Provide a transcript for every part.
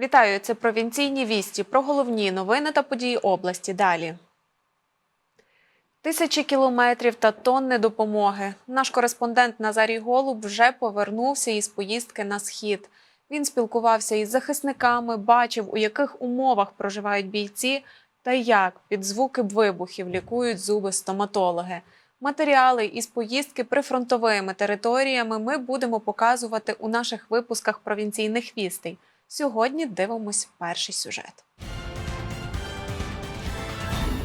Вітаю! Це провінційні вісті про головні новини та події області. Далі. Тисячі кілометрів та тонни допомоги. Наш кореспондент Назарій Голуб вже повернувся із поїздки на схід. Він спілкувався із захисниками, бачив, у яких умовах проживають бійці та як під звуки вибухів лікують зуби стоматологи. Матеріали із поїздки прифронтовими територіями ми будемо показувати у наших випусках провінційних вістей. Сьогодні дивимось перший сюжет.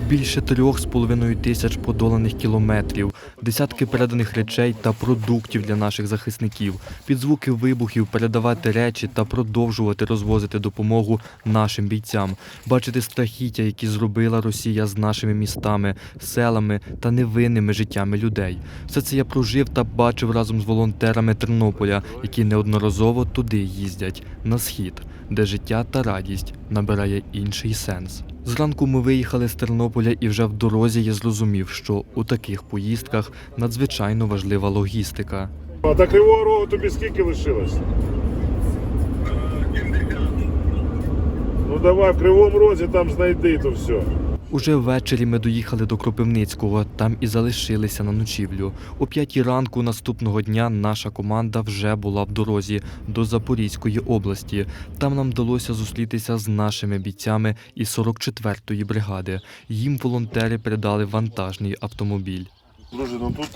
Більше трьох з половиною тисяч подоланих кілометрів, десятки переданих речей та продуктів для наших захисників, під звуки вибухів передавати речі та продовжувати розвозити допомогу нашим бійцям, бачити страхіття, які зробила Росія з нашими містами, селами та невинними життями людей. Все це я прожив та бачив разом з волонтерами Тернополя, які неодноразово туди їздять на схід, де життя та радість набирає інший сенс. Зранку ми виїхали з Тернополя і вже в дорозі я зрозумів, що у таких поїздках надзвичайно важлива логістика. А до Кривого Рогу тобі скільки лишилось? Ну давай в Кривому Розі там знайди то все. Уже ввечері ми доїхали до Кропивницького, там і залишилися на ночівлю. О п'ятій ранку наступного дня наша команда вже була в дорозі до Запорізької області. Там нам вдалося зустрітися з нашими бійцями із 44-ї бригади. Їм волонтери передали вантажний автомобіль. Друже, ну тут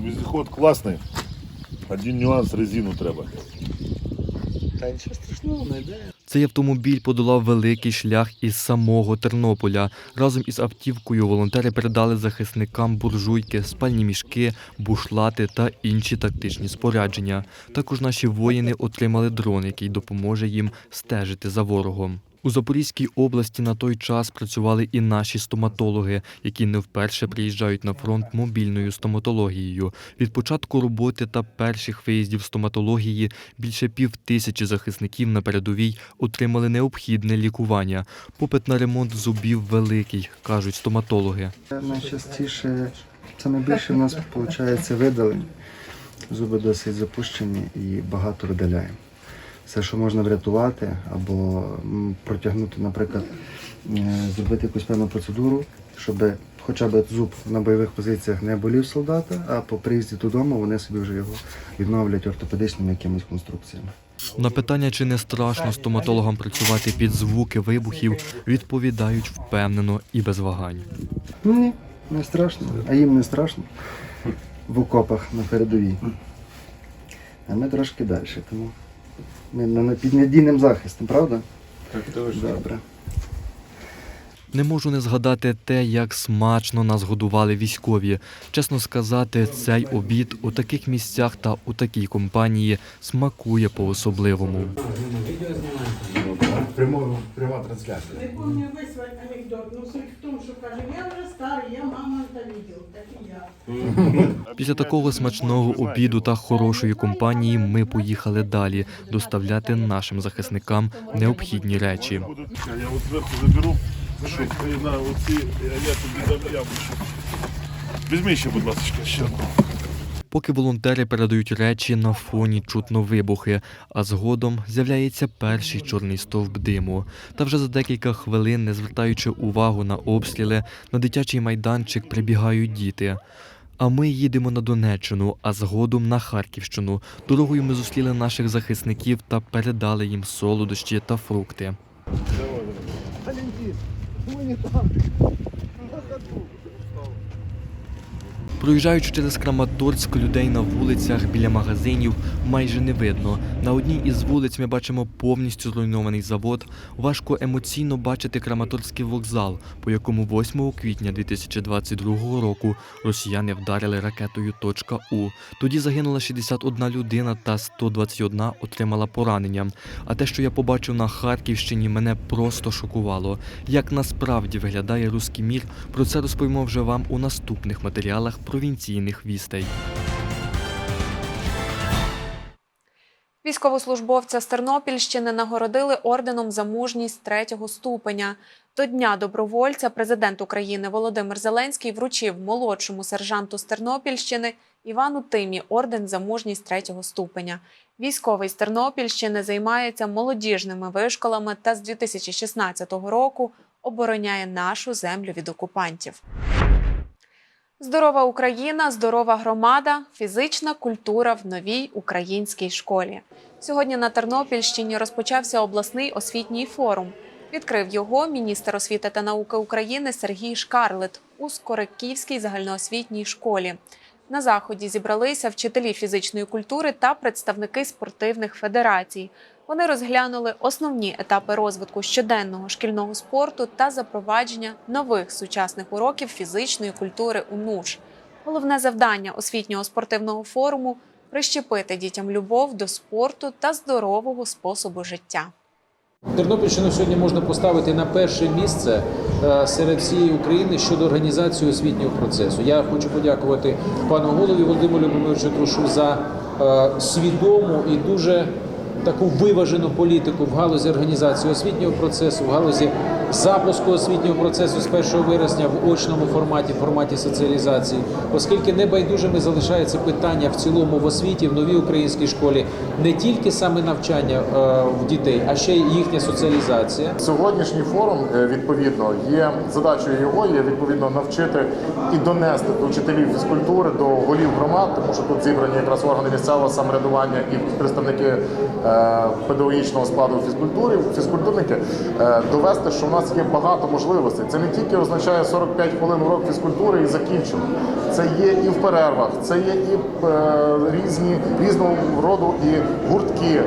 вездеход класний. Один нюанс резину треба. Та нічого страшного не йде. Цей автомобіль подолав великий шлях із самого Тернополя. Разом із автівкою волонтери передали захисникам буржуйки, спальні мішки, бушлати та інші тактичні спорядження. Також наші воїни отримали дрон, який допоможе їм стежити за ворогом. У Запорізькій області на той час працювали і наші стоматологи, які не вперше приїжджають на фронт мобільною стоматологією. Від початку роботи та перших виїздів стоматології більше пів тисячі захисників на передовій отримали необхідне лікування. Попит на ремонт зубів великий, кажуть стоматологи. Найчастіше, це найбільше в нас виходить видалень. Зуби досить запущені і багато видаляємо. Все, що можна врятувати, або протягнути, наприклад, е, зробити якусь певну процедуру, щоб хоча б зуб на бойових позиціях не болів солдата, а по приїзді додому вони собі вже його відновлять ортопедичними якимись конструкціями. На питання, чи не страшно стоматологам працювати під звуки вибухів, відповідають впевнено і без вагань. Ну ні, не страшно, а їм не страшно в окопах на передовій. А ми трошки далі, тому ми під надійним захистом, правда? Так, точно. Добре. Не можу не згадати те, як смачно нас годували військові. Чесно сказати, цей обід у таких місцях та у такій компанії смакує по-особливому. Прямо, пряма трансляція. Не помню весь анекдот, но суть в тому, що каже, я вже старий, я мама та видел, так і я. Після такого смачного обіду та хорошої компанії ми поїхали далі доставляти нашим захисникам необхідні речі. Я от зверху заберу, щоб на оці, а я тобі дам яблучко. Візьми ще, будь ласка, ще одну. Поки волонтери передають речі, на фоні чутно вибухи, а згодом з'являється перший чорний стовп диму. Та вже за декілька хвилин, не звертаючи увагу на обстріли, на дитячий майданчик прибігають діти. А ми їдемо на Донеччину, а згодом на Харківщину. Дорогою ми зустріли наших захисників та передали їм солодощі та фрукти. Проїжджаючи через Краматорськ, людей на вулицях біля магазинів майже не видно. На одній із вулиць ми бачимо повністю зруйнований завод. Важко емоційно бачити Краматорський вокзал, по якому 8 квітня 2022 року росіяни вдарили ракетою «Точка У». Тоді загинула 61 людина та 121 отримала поранення. А те, що я побачив на Харківщині, мене просто шокувало. Як насправді виглядає руський мір, про це розповімо вже вам у наступних матеріалах провінційних вістей. Військовослужбовця з Тернопільщини нагородили орденом за мужність третього ступеня. До Дня добровольця президент України Володимир Зеленський вручив молодшому сержанту з Тернопільщини Івану Тимі орден за мужність третього ступеня. Військовий з Тернопільщини займається молодіжними вишколами та з 2016 року обороняє нашу землю від окупантів. Здорова Україна, здорова громада, фізична культура в новій українській школі. Сьогодні на Тернопільщині розпочався обласний освітній форум. Відкрив його міністр освіти та науки України Сергій Шкарлет у Скориківській загальноосвітній школі. На заході зібралися вчителі фізичної культури та представники спортивних федерацій. Вони розглянули основні етапи розвитку щоденного шкільного спорту та запровадження нових сучасних уроків фізичної культури у НУШ. Головне завдання освітнього спортивного форуму прищепити дітям любов до спорту та здорового способу життя. Тернопільщину сьогодні можна поставити на перше місце е, серед всієї України щодо організації освітнього процесу. Я хочу подякувати пану голові Володимиру Любомировичу Трушу за е, свідому і дуже таку виважену політику в галузі організації освітнього процесу, в галузі запуску освітнього процесу з 1 вересня в очному форматі, в форматі соціалізації, оскільки небайдужими залишається питання в цілому в освіті, в новій українській школі не тільки саме навчання е, в дітей, а ще й їхня соціалізація. Сьогоднішній форум е, відповідно є задачею його є відповідно навчити і донести до вчителів фізкультури, до голів громад, тому що тут зібрані якраз органи місцевого самоврядування і представники е, педагогічного складу фізкультури, фізкультурники, довести, що в нас є багато можливостей. Це не тільки означає 45 хвилин урок фізкультури і закінчено. Це є і в перервах, це є і е, різні різного роду і гуртки.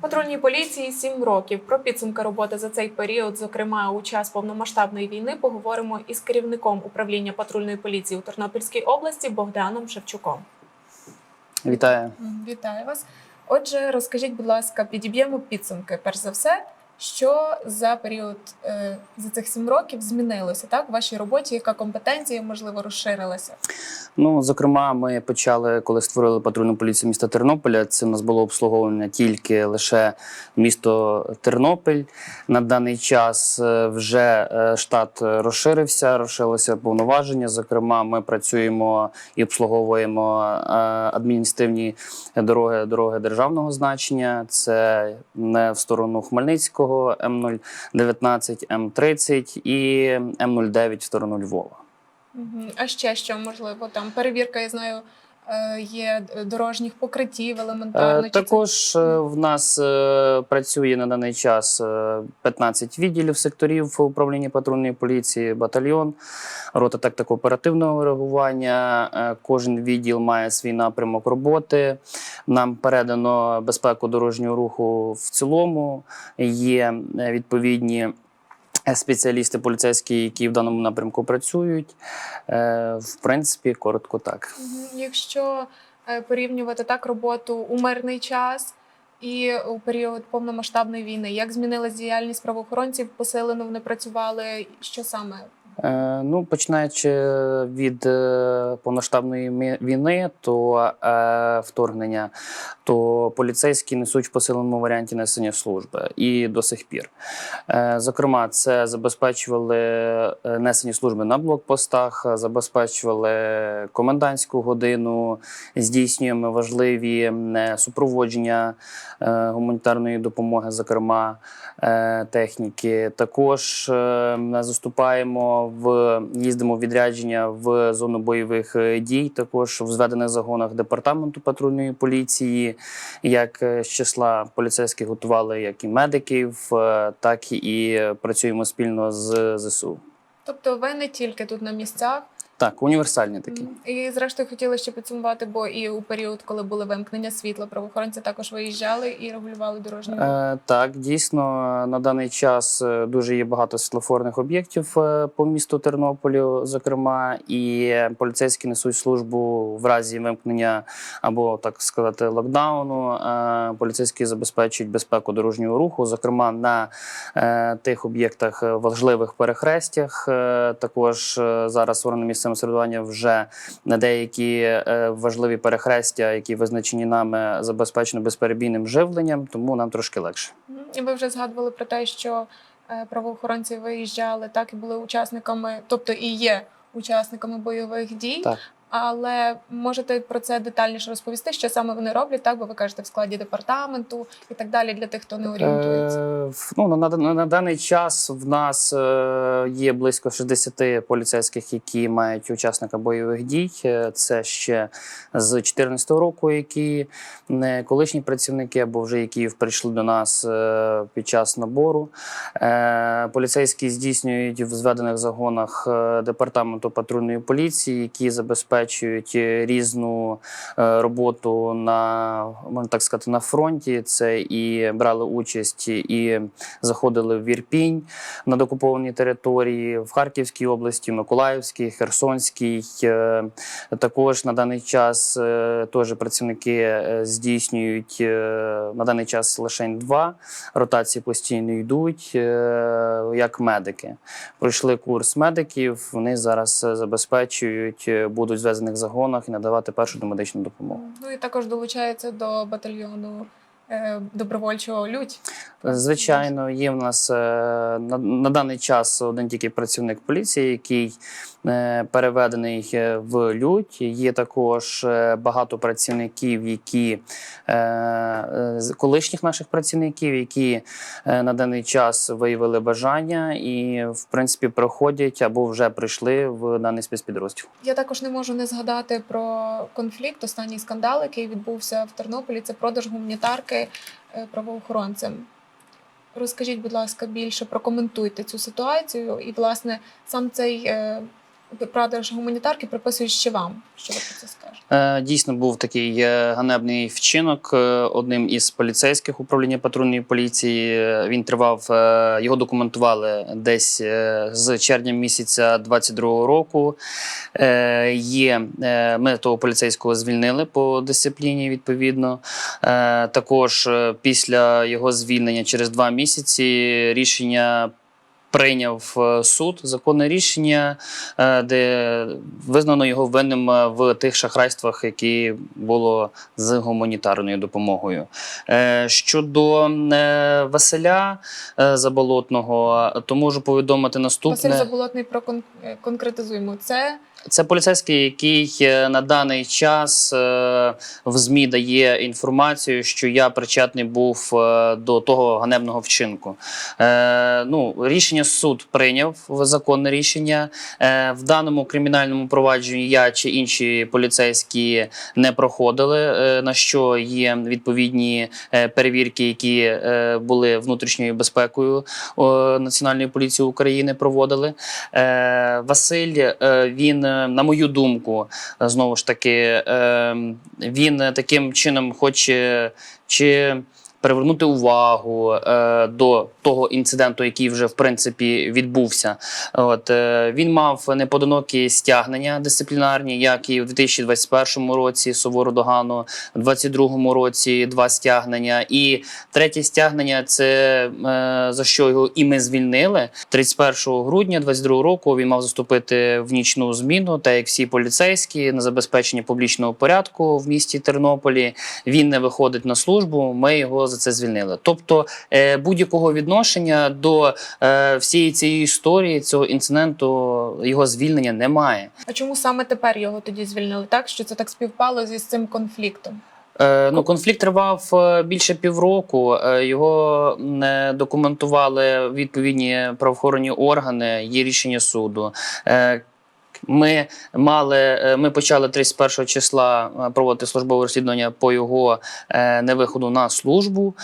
Патрульній поліції 7 років. Про підсумки роботи за цей період, зокрема у час повномасштабної війни, поговоримо із керівником управління патрульної поліції у Тернопільській області Богданом Шевчуком. Вітаю. Вітаю вас. Отже, розкажіть, будь ласка, підіб'ємо підсумки. Перш за все, що за період е, за цих сім років змінилося так в вашій роботі? Яка компетенція можливо розширилася? Ну, зокрема, ми почали, коли створили патрульну поліцію міста Тернополя. Це у нас було обслуговування тільки лише місто Тернопіль. На даний час е, вже е, штат розширився, розширилися повноваження. Зокрема, ми працюємо і обслуговуємо адміністративні дороги, дороги державного значення. Це не в сторону Хмельницького, М019, М30 і М09 в сторону Львова. А ще що можливо там перевірка, я знаю, є дорожніх покриттів елементарно. Е, Також е, в нас е, працює на даний час е, 15 відділів секторів в управлінні патрульної поліції, батальйон, рота тактико-оперативного реагування. Е, Кожен відділ має свій напрямок роботи. Нам передано безпеку дорожнього руху в цілому. Є е, відповідні. Спеціалісти поліцейські, які в даному напрямку працюють, Е, в принципі, коротко так. Якщо е, порівнювати так роботу у мирний час і у період повномасштабної війни, як змінилась діяльність правоохоронців? Посилено вони працювали? Що саме? Е, ну, починаючи від е, повноштабної війни, то е, вторгнення, то поліцейські несуть в посиленому варіанті несення служби і до сих пір. Зокрема, це забезпечували несення служби на блокпостах, забезпечували комендантську годину, здійснюємо важливі супроводження гуманітарної допомоги, зокрема техніки. Також заступаємо в їздимо в відрядження в зону бойових е, дій. Також в зведених загонах департаменту патрульної поліції, як е, з числа поліцейських готували як і медиків, е, так і працюємо спільно з ЗСУ. Тобто, ви не тільки тут на місцях, Так, універсальні такі. І зрештою хотіли ще підсумувати, бо і у період, коли були вимкнення світла, правоохоронці також виїжджали і регулювали дорожній рух. Е, так, дійсно, на даний час е, дуже є багато світлофорних об'єктів е, по місту Тернополю, зокрема, і поліцейські несуть службу в разі вимкнення або так сказати локдауну. Е, поліцейські забезпечують безпеку дорожнього руху, зокрема на тих об'єктах важливих перехрестях. Також зараз органи місцевого самоврядування вже на деякі е, важливі перехрестя, які визначені нами, забезпечено безперебійним живленням, тому нам трошки легше. І ви вже згадували про те, що е, правоохоронці виїжджали, так і були учасниками, тобто і є учасниками бойових дій. Так. Але можете про це детальніше розповісти, що саме вони роблять, так? Бо ви кажете в складі департаменту і так далі для тих, хто не орієнтується. Е, ну, на, на, на даний час в нас е, є близько 60 поліцейських, які мають учасника бойових дій. Е, Це ще з 2014 року, які не колишні працівники або вже які прийшли до нас е, під час набору. Е, Поліцейські здійснюють в зведених загонах е, департаменту патрульної поліції, які забезпечують е, різну е, роботу на можна так сказати на фронті. Це і брали участь і заходили в Ірпінь на докупованій території, в Харківській області, Миколаївській, Херсонській. Е, Також на даний час теж працівники здійснюють на даний час лише два ротації постійно йдуть як медики. Пройшли курс медиків. Вони зараз забезпечують, будуть в зв'язаних загонах і надавати першу домедичну допомогу. Ну і також долучається до батальйону е, добровольчого лють. Звичайно, є в нас е, на, на даний час один тільки працівник поліції, який е, переведений в лють. Є також багато працівників, які колишніх наших працівників, які на даний час виявили бажання і, в принципі, проходять або вже прийшли в даний спецпідрозділ. Я також не можу не згадати про конфлікт, останній скандал, який відбувся в Тернополі. Це продаж гуманітарки е, правоохоронцям. Розкажіть, будь ласка, більше прокоментуйте цю ситуацію. І, власне, сам цей е, продаж гуманітарки приписують ще вам. Що ви про це скажете? Е, Дійсно був такий е, ганебний вчинок е, одним із поліцейських управління патрульної поліції. Він тривав, його документували десь з червня місяця 22-го року. Є ми того поліцейського звільнили по дисципліні. Відповідно, також після його звільнення через два місяці рішення. Прийняв е, суд законне рішення, е, де визнано його винним е, в тих шахрайствах, які було з гуманітарною допомогою. Щодо Василя Заболотного, то можу повідомити наступне. Василь Заболотний е, конкретизуємо. Це Це поліцейський, який е, на даний час е, в ЗМІ дає інформацію, що я причетний був е, до того ганебного вчинку. Ну, рішення суд прийняв законне рішення. В даному кримінальному провадженні я чи інші поліцейські не проходили, на що є відповідні перевірки, які були внутрішньою безпекою Національної поліції України проводили. Василь, він, на мою думку, е, знову ж таки, е, він е, таким чином хоче чи. Привернути увагу е, до того інциденту, який вже в принципі відбувся. От е, він мав неподинокі стягнення дисциплінарні, як і в 2021 році сувору догану, в 2022 році два стягнення. І третє стягнення це е, за що його і ми звільнили. 31 грудня 2022 року він мав заступити в нічну зміну, так як всі поліцейські на забезпечення публічного порядку в місті Тернополі. Він не виходить на службу. Ми його за це звільнили. Тобто е, будь-якого відношення до е, всієї цієї історії, цього інциденту, його звільнення немає. а чому саме тепер його тоді звільнили? Так що це так співпало зі цим конфліктом? Е, ну, конфлікт тривав більше півроку. Його не документували відповідні правоохоронні органи. Є рішення суду. Ми мали, е, ми почали 31 числа е, проводити службове розслідування по його е, невиходу на службу.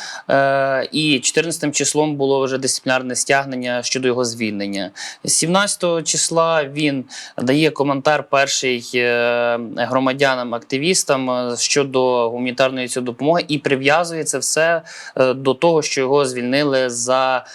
І 14 числом було вже дисциплінарне стягнення щодо його звільнення. 17 числа він дає коментар перший громадянам, активістам е, щодо гуманітарної цієї допомоги і прив'язує це все до того, що його звільнили за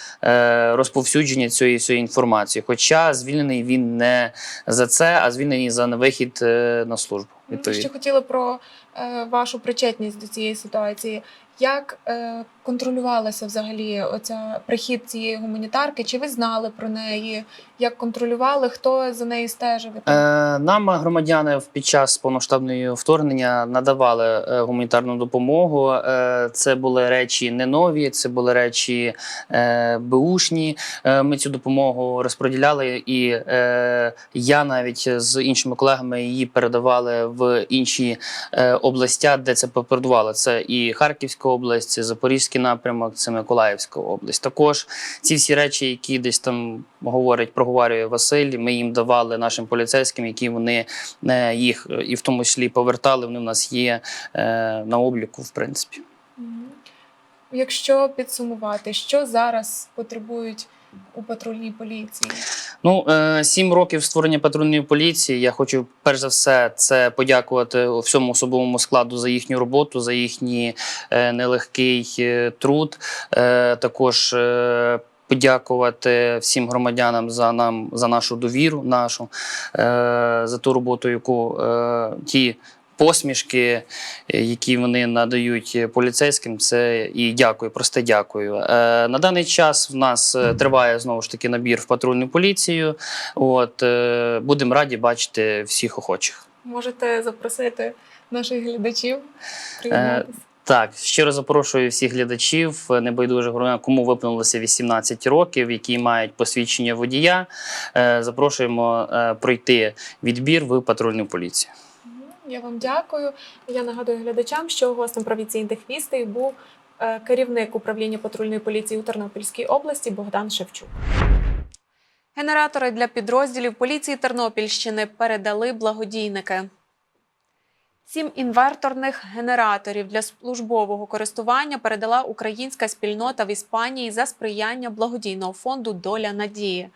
розповсюдження цієї, цієї інформації. Хоча звільнений він не за це, а звільнені за невихід е, на службу. Відповідь. Відповідно. Ще хотіла про е, вашу причетність до цієї ситуації. Як е, контролювалася взагалі оця прихід цієї гуманітарки? Чи ви знали про неї? Як контролювали? Хто за нею стежив? Е, нам громадяни під час повноштабного вторгнення надавали е, гуманітарну допомогу. Е, це були речі не нові, це були речі е, беушні. Е, ми цю допомогу розподіляли, і я навіть з іншими колегами її передавали в інші областя, де це попередувало. Це і Харківська область, це Запорізький напрямок, це Миколаївська область. Також ці всі речі, які десь там говорить, проговорює Василь, ми їм давали нашим поліцейським, які вони е, їх е, і в тому числі повертали. Вони в нас є е, на обліку, в принципі. Якщо підсумувати, що зараз потребують у патрульній поліції? Ну, е, сім років створення патрульної поліції. Я хочу перш за все це подякувати всьому особовому складу за їхню роботу, за їхній е, нелегкий е, труд. Також подякувати всім громадянам за нам за нашу довіру, нашу за ту роботу, яку ті. Посмішки, е, які вони надають поліцейським, це і дякую, просте дякую. Е, на даний час в нас е, триває знову ж таки набір в патрульну поліцію. От е, будемо раді бачити всіх охочих. Можете запросити наших глядачів приєднатися? Так, щиро запрошую всіх глядачів, е, небайдужих громадян, кому виповнилося 18 років, які мають посвідчення водія. Е, Запрошуємо е, пройти відбір в патрульну поліцію. Я вам дякую. Я нагадую глядачам, що гостем провінційних вістей був е, керівник управління патрульної поліції у Тернопільській області Богдан Шевчук. Генератори для підрозділів поліції Тернопільщини передали благодійники. Сім інверторних генераторів для службового користування передала українська спільнота в Іспанії за сприяння благодійного фонду Доля надії.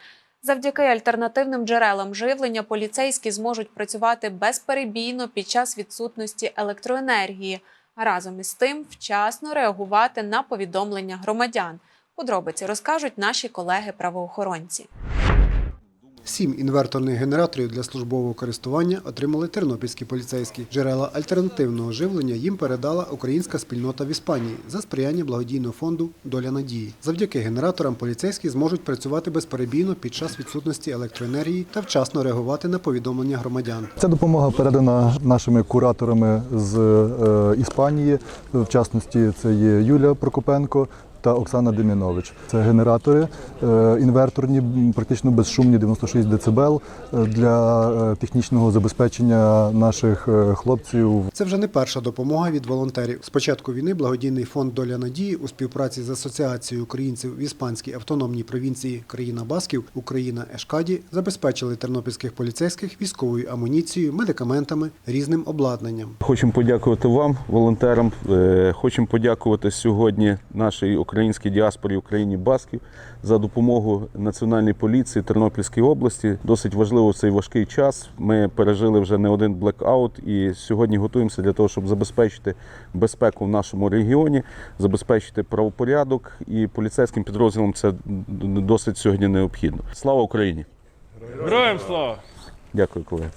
Завдяки альтернативним джерелам живлення поліцейські зможуть працювати безперебійно під час відсутності електроенергії, а разом із тим вчасно реагувати на повідомлення громадян. Подробиці розкажуть наші колеги-правоохоронці. Сім інверторних генераторів для службового користування отримали тернопільські поліцейські. Джерела альтернативного живлення їм передала українська спільнота в Іспанії за сприяння благодійного фонду Доля надії. Завдяки генераторам поліцейські зможуть працювати безперебійно під час відсутності електроенергії та вчасно реагувати на повідомлення громадян. Ця допомога передана нашими кураторами з е, Іспанії. В частності це є Юлія Прокопенко та Оксана Демінович. Це генератори е, інверторні, практично безшумні 96 дБ е, для е, технічного забезпечення наших хлопців Це вже не перша допомога від волонтерів. З початку війни благодійний фонд Доля надії у співпраці з Асоціацією українців в іспанській автономній провінції Країна Басків Україна Ешкаді забезпечили тернопільських поліцейських військовою амуніцією, медикаментами, різним обладнанням. Хочемо подякувати вам, волонтерам. Хочемо подякувати сьогодні нашій українській діаспорі Україні Басків за допомогу Національній поліції Тернопільської області. Досить важливо в цей важкий час. Ми пережили вже не один блекаут і сьогодні готуємося для того, щоб забезпечити безпеку в нашому регіоні, забезпечити правопорядок і поліцейським підрозділам це досить сьогодні необхідно. Слава Україні! Героям слава! Дякую, колеги.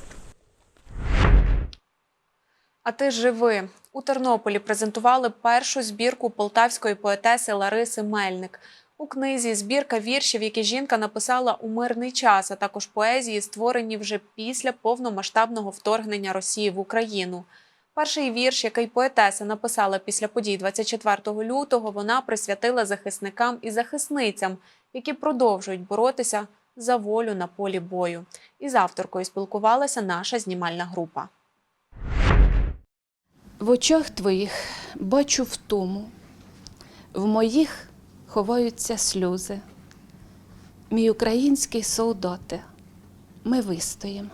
А ти живи у Тернополі презентували першу збірку полтавської поетеси Лариси Мельник. У книзі збірка віршів, які жінка написала у мирний час, а також поезії, створені вже після повномасштабного вторгнення Росії в Україну. Перший вірш, який поетеса написала після подій 24 лютого, вона присвятила захисникам і захисницям, які продовжують боротися за волю на полі бою. Із авторкою спілкувалася наша знімальна група. В очах твоїх бачу втому, в моїх ховаються сльози. Мій український солдати, ми вистоїмо,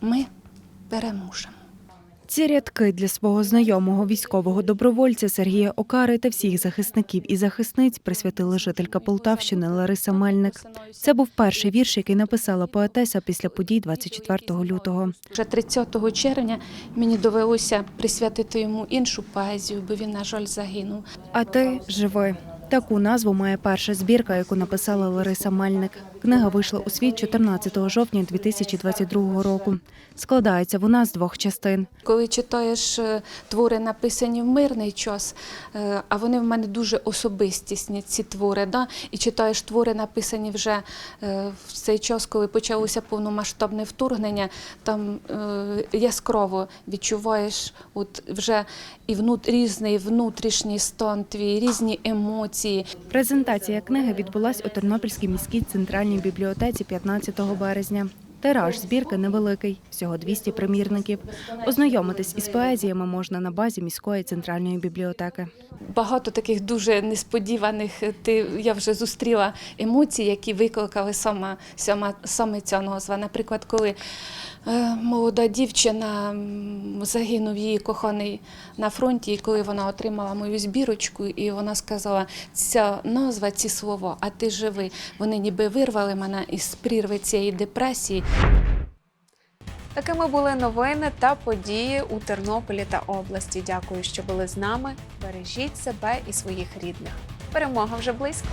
ми переможемо. Ці рядки для свого знайомого військового добровольця Сергія Окари та всіх захисників і захисниць присвятила жителька Полтавщини Лариса Мельник. Це був перший вірш, який написала поетеса після подій 24 лютого. Вже 30 червня мені довелося присвятити йому іншу поезію, бо він, на жаль, загинув. А ти живи. Таку назву має перша збірка, яку написала Лариса Мельник. Книга вийшла у світ 14 жовтня 2022 року. Складається вона з двох частин. Коли читаєш е, твори, написані в мирний час, е, а вони в мене дуже особистісні, ці твори, да? і читаєш твори, написані вже е, в цей час, коли почалося повномасштабне вторгнення, там яскраво відчуваєш от вже і внут, різний внутрішній стан твій, різні емоції. Презентація книги відбулась у Тернопільській міській центральній бібліотеці 15 березня. Тираж збірки невеликий, всього 200 примірників. Ознайомитись із поезіями можна на базі міської центральної бібліотеки. Багато таких дуже несподіваних ти я вже зустріла емоцій, які викликали саме, саме, саме ця назва. Наприклад, коли е, молода дівчина загинув її коханий на фронті, і коли вона отримала мою збірочку, і вона сказала, ця назва, ці слова, а ти живий. Вони ніби вирвали мене із прірви цієї депресії. Такими були новини та події у Тернополі та області. Дякую, що були з нами. Бережіть себе і своїх рідних. Перемога вже близько.